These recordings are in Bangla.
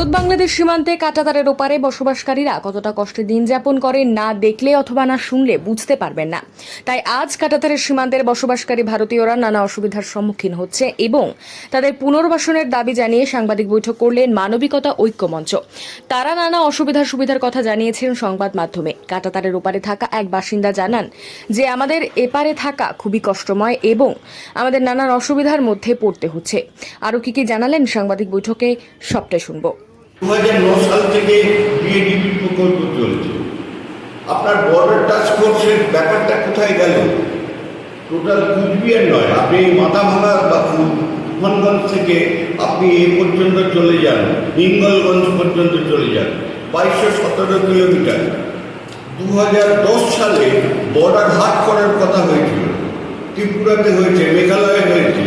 ভারত বাংলাদেশ সীমান্তে কাটাতারের ওপারে বসবাসকারীরা কতটা কষ্টে দিন যাপন করেন না দেখলে অথবা না শুনলে বুঝতে পারবেন না। তাই আজ কাটাতারের সীমান্তের বসবাসকারী ভারতীয়রা নানা অসুবিধার সম্মুখীন হচ্ছে এবং তাদের পুনর্বাসনের দাবি জানিয়ে সাংবাদিক বৈঠক করলেন মানবিকতা ঐক্য মঞ্চ তারা নানা অসুবিধার সুবিধার কথা জানিয়েছেন সংবাদ মাধ্যমে। কাটাতারের ওপারে থাকা এক বাসিন্দা জানান যে, আমাদের এপারে থাকা খুবই কষ্টময় এবং আমাদের নানান অসুবিধার মধ্যে পড়তে হচ্ছে। আরও কি কি জানালেন সাংবাদিক বৈঠকে সবটাই শুনব। দু হাজার ন সাল থেকে বিএডিপি প্রকল্প চলছে। আপনার বর্ডার টাস্ক ফোর্সের ব্যাপারটা কোথায় গেল? টোটাল কুচবিহার নয় আপনি মাথাভাঙা বা তুফানগঞ্জ থেকে আপনি এ পর্যন্ত চলে যান হিঙ্গলগঞ্জ পর্যন্ত চলে যান বাইশশো সতেরো কিলোমিটার। দু হাজার দশ সালে বর্ডার হাট করার কথা হয়েছিল ত্রিপুরাতে হয়েছে মেঘালয়ে হয়েছে।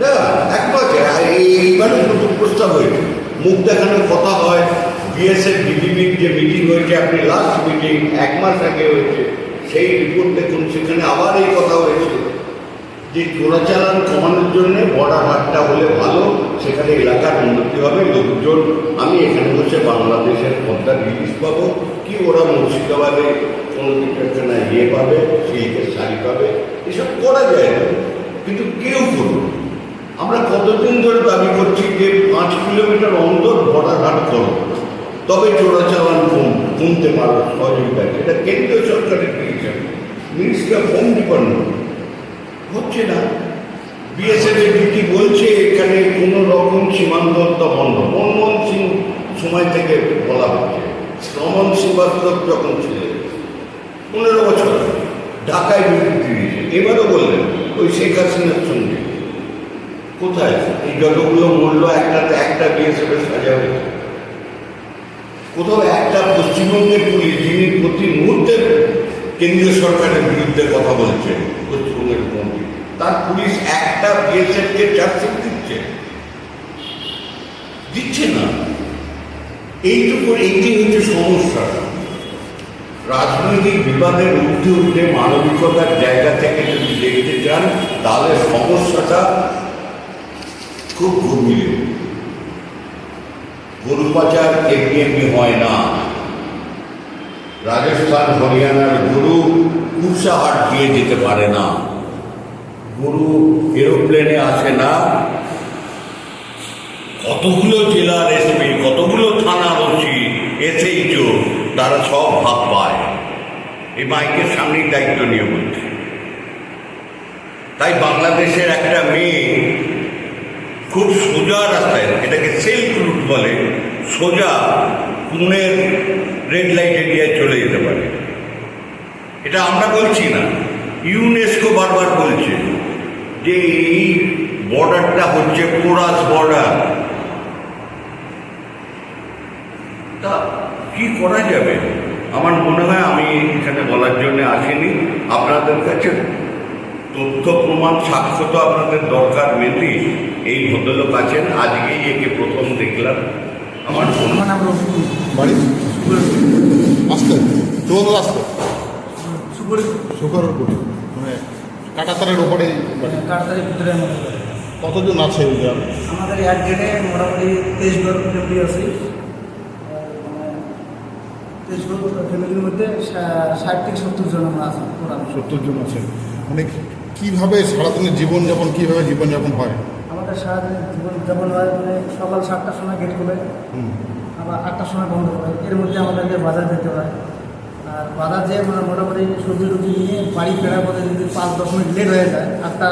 না একমাত্র এইবারে নতুন প্রস্তাব হয়েছে। মুখ দেখানোর কথা হয়। বিএসএফ ডিবিবির যে মিটিং হয়েছে, আপনি লাস্ট মিটিং এক মাস আগে হয়েছে, সেই রিপোর্ট দেখুন, সেখানে আবার এই কথা হয়েছিল যে চোরাচালান কমানোর জন্য বর্ডার হাটটা হলে ভালো, সেখানে এলাকার উন্নতি হবে, লোকজন, আমি এখানে বসে বাংলাদেশের পদ্মা রিলিজ পাবো। কি ওরা মুর্শিদাবাদে কোনো কিছু একখানা ইয়ে পাবে সিল্কের শাড়ি পাবে, এসব করা যায় কিন্তু কেউ করবে। আমরা কতদিন ধরে দাবি করছি যে পাঁচ কিলোমিটার অন্তর বর্ডার হাট করো। তবে চোরাচালান কম, কমতে পারো সহযোগিতা এটা কেন্দ্রীয় সরকারের ডিসিশন মিনিস্টার হোম ডিপার্টমেন্ট হচ্ছে না। বিএসএফ এর ডিটি বলছে, এখানে কোনো রকম সীমান্ততা বন্ধ। মনমোহন সিং সময় থেকে বলা হচ্ছে। রমন শ্রীবাস্তব যখন ছিলেন, পনেরো বছর ঢাকায় বিবৃতি দিয়েছে। এবারও বললেন, ওই শেখ হাসিনার সঙ্গে। কোথায়? এই যতগুলো মূল্য একটাতে একটা বিএসএফ এর সাজা হয়েছে কোথাও একটা পশ্চিমবঙ্গের পুলিশ যিনি প্রতি মুহূর্তে কেন্দ্রীয় সরকারের বিরুদ্ধে কথা বলছেন, পশ্চিমবঙ্গের মন্ত্রী তার পুলিশ একটা বিএসএফ কে চার্জশিট দিচ্ছে। দিচ্ছে না। এইটুকু, এইটি হচ্ছে সমস্যা। রাজনৈতিক বিবাদের ঊর্ধ্বে উঠে মানবিকতার জায়গা থেকে যদি দেখতে চান, তাহলে সমস্যাটা খুব গভীর গরু পাচার এমনি এমনি হয় না। রাজস্থান, হরিয়ানার গরু কুরসাহাট দিয়ে যেতে পারে না। গরু এরোপ্লেনে আসে না। কতগুলো জেলার এসপি, কতগুলো থানা বলছি এসএইচও তারা সব ভাগ পায়। এই মাইকের সামনেই দায়িত্ব নিয়ে বলছে। তাই বাংলাদেশের একটা মেয়ে খুব সোজা রাস্তায়, এটাকে সেলফ রুট বলে, সোজা পুনের রেড লাইট এরিয়ায় চলে যেতে পারে। এটা আমরা বলছি না ইউনেস্কো বারবার বলছে যে এই বর্ডারটা হচ্ছে পোরাস বর্ডার তা কি করা যাবে? আমার মনে হয় আমি এখানে বলার জন্য আসিনি, আপনাদের কাছে তথ্য, প্রমাণ, সাক্ষ্য তো আপনাদের দরকার, মেনলি এই ভদ্রলোক আছেন। আজকেই একে প্রথম দেখলাম। আমার মনে বাড়ি? আসতে চোদ্দ আসতে সুখর উপরে মানে কাটাতারের ওপরে তাড়াতাড়ি ভিতরে আমাদের কতজন আছে ওই আমাদের এক গেটে মোটামুটি তেইশ বার ফ্যামিলি আছে। তেইশ বার ফ্যামিলির মধ্যে ষাট থেকে সত্তর জন আমরা আছি সত্তর জন আছে। মানে কীভাবে সারাদিনের জীবনযাপন কীভাবে জীবনযাপন হয়? আমাদের সারাদিন জীবন যেমন হয় মানে সকাল সাতটার সময় গেট খুলে। আবার আটটার সময় বন্ধ করে। এর মধ্যে আমাদেরকে বাজার যেতে হয়। আর বাজার যেয়ে মানে মোটামুটি সবজি টুজি নিয়ে বাড়ি ফেরার পথে যদি পাঁচ দশ মিনিট লেট হয়ে যায় আটটা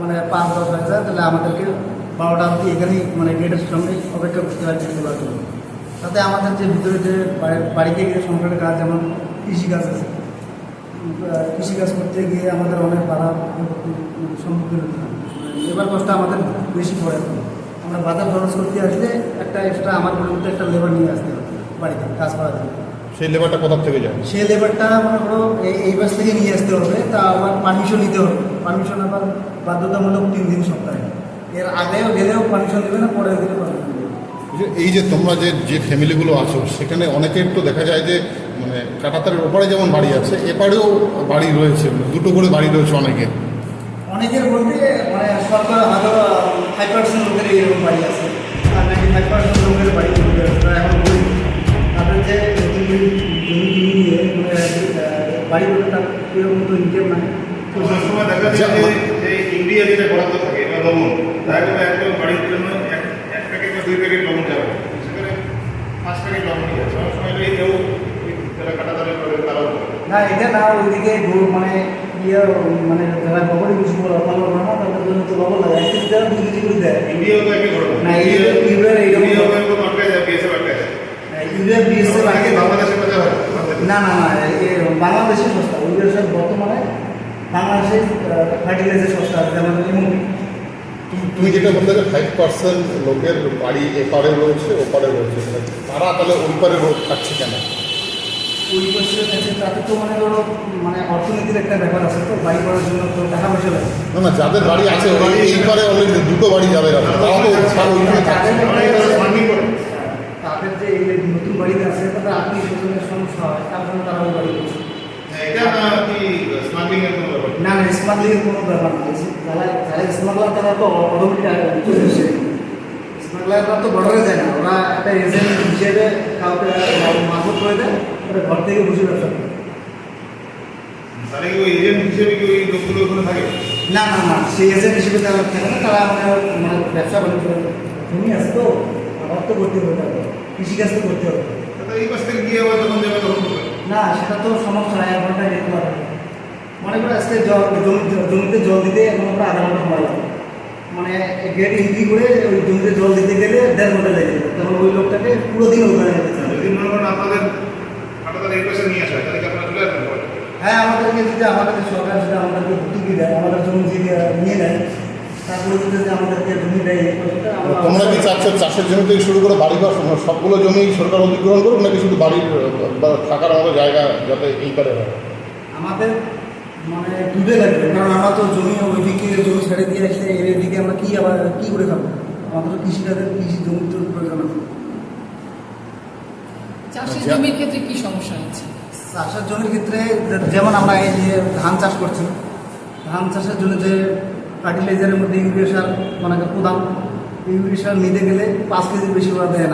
মানে পাঁচ দশ হয়ে যায় তাহলে আমাদেরকে বারোটা অবধি এখানেই মানে গেটের সামনে অপেক্ষা করতে হয় যেতে পারার জন্য। তাতে আমাদের যে ভিতরে যে বাড়িতে গিয়ে সংসারের কাজ যেমন কৃষিকাজ আছে কৃষিকাজ করতে গিয়ে আমাদের অনেক বাধা সম্মুখীন হতে হয়। লেবার কষ্ট আমাদের বেশি পড়ে। আমরা বাজার খরচ করতে আসলে একটা এক্সট্রা আমার পরিবর্তে একটা লেবার নিয়ে আসতে হবে বাড়িতে কাজ করার জন্য। সেই লেবারটা কোথার থেকে যায়? সেই লেবারটা মনে করো এই বাস থেকে নিয়ে আসতে হবে তা আমার পারমিশন নিতে হবে। পারমিশন আবার বাধ্যতামূলক তিন দিন সপ্তাহে। এর আগেও গেলেও পারমিশন দেবে না পরে গেলে পারমিশন এই যে তোমরা যে যে ফ্যামিলিগুলো আছো সেখানে অনেকের তো দেখা যায় যে মানে কাটাতারের ওপারে যেমন বাড়ি আছে এপারেও বাড়ি রয়েছে দুটো করে বাড়ি রয়েছে অনেকের। অনেকের বলতে মানে সরকার হয়তো ফাইভ পার্সেন্ট লোকের এরকম বাড়ি আছে। আর নাইনটি ফাইভ পার্সেন্ট লোকের বাড়ি জমি আছে তারা এখন গরিব তাদের যে নতুন জমি কিনে নিয়ে মানে বাড়ি এরকম তো ইনকাম নাই তো দেখা যায় যে যে ইন্ডিয়া যেটা বরাদ্দ থাকে এবার লবণ। বাড়ির জন্য এক প্যাকেট বা দুই প্যাকেট লবণ যাবে। সেখানে পাঁচ প্যাকেট লবণ নিয়ে যাচ্ছে। অনেক সময় এই কেউ যারা কাটাতারে করে তারাও না এটা না ওইদিকে মানে ইয়ে মানে যারা কিছু না তাদের জন্য তো লাগে। দুই করে দেয় ইন্ডিয়াও তো একই ঘটনা না, ইন্ডিয়া- ইন্ডিয়ার এইরকম- ইন্ডিয়াও একদম আটকায় যায় বিএসএফ আটকায় ইউরিয়া বিএসএফ আগে বাংলাদেশে হয় না না না এ বাংলাদেশে সস্তা। ইউরিয়া সব বর্তমানে বাংলাদেশে ফার্টিলাইজার সস্তা আছে যেমন তুমি যেটা বললে যে ফাইভ পার্সেন্ট লোকের বাড়ি এপারে রয়েছে ওপারে রয়েছে। তারা তাহলে ওই পারে থাকছে কেন? বছর কাছে তাতে তো মানে ধরো মানে অর্থনীতির একটা ব্যাপার আছে তো বাড়ি করার জন্য তো টাকা পয়সা লাগে। না না যাদের বাড়ি আছে অলরেডি দুটো বাড়ি করে। তাদের যে এই নতুন বাড়িতে আছে তাদের আত্মীয় স্বজনের সমস্যা হয় তার জন্য তারা ওই বাড়ি করছে। এটা না কি স্মাগলিং এর কোনো ব্যাপার না। স্মাগলিংয়ের কোনো ব্যাপার নেই যারা যারা স্মাগলার তারা তো অটোমেটিক স্মাগলাররা তো বর্ডারে যায় না। ওরা একটা এজেন্ট হিসেবে কাউকে মারফত করে দেয় ওরা ঘর থেকে বসে ব্যবসা করে। তাহলে কি ওই এজেন্ট হিসেবে কি ওই লোকগুলো ওখানে থাকে? না না না সেই এজেন্ট হিসেবে তারা থাকে না। তারা মানে ব্যবসা বাণিজ্য জমি আছে তো আবার তো করতে হবে কৃষিকাজ তো করতে হবে। এই পাশ থেকে গিয়ে আবার যখন যাবে তখন না সেটা তো সমস্যা এক ঘন্টায় দেখতে পাবে মনে করো আজকে জল জমিতে জল দিতে মনে করো আধা ঘণ্টা সময় লাগে মানে গেট করে ওই জমিতে জল দিতে গেলে দেড় ঘণ্টা লেগে যাবে তখন ওই লোকটাকে পুরো দিন ওখানে যেতে হবে। যদি মনে করেন আপনাদের কাটাতার এই নিয়ে আসা হয়, তাহলে আপনারা চলে আসবেন হ্যাঁ আমাদেরকে যদি আমাদেরকে সরকার যদি আমাদেরকে ভর্তুকি দেয় আমাদের জমি যদি নিয়ে নেয় তারপরে যদি আমাদেরকে জমি দেয় তোমরা কি চাচ্ছ চাষের জমি থেকে শুরু করে বাড়ি সব- সবগুলো জমি সরকার অধিগ্রহণ করুক নাকি শুধু বাড়ির বা থাকার মতো জায়গা যাতে এই পারে হয়? আমাদের মানে দুধে লাগবে কারণ আমরা তো জমি ওইদিকে জমি ছেড়ে দিয়ে আসলে এদিকে আমরা কি আবার কি করে খাব? আমাদের তো কৃষিকাজের কৃষি জমির তো প্রয়োজন আছে। চাষের। জমির ক্ষেত্রে কি সমস্যা হচ্ছে? চাষের জমির ক্ষেত্রে যেমন আমরা এই যে ধান চাষ করছি ধান চাষের জন্য যে ফার্টিলাইজারের মধ্যে ইউরিয়া সার মানে প্রধান ইউরিয়া সার নিতে গেলে পাঁচ কেজির বেশি ওরা দেয় না।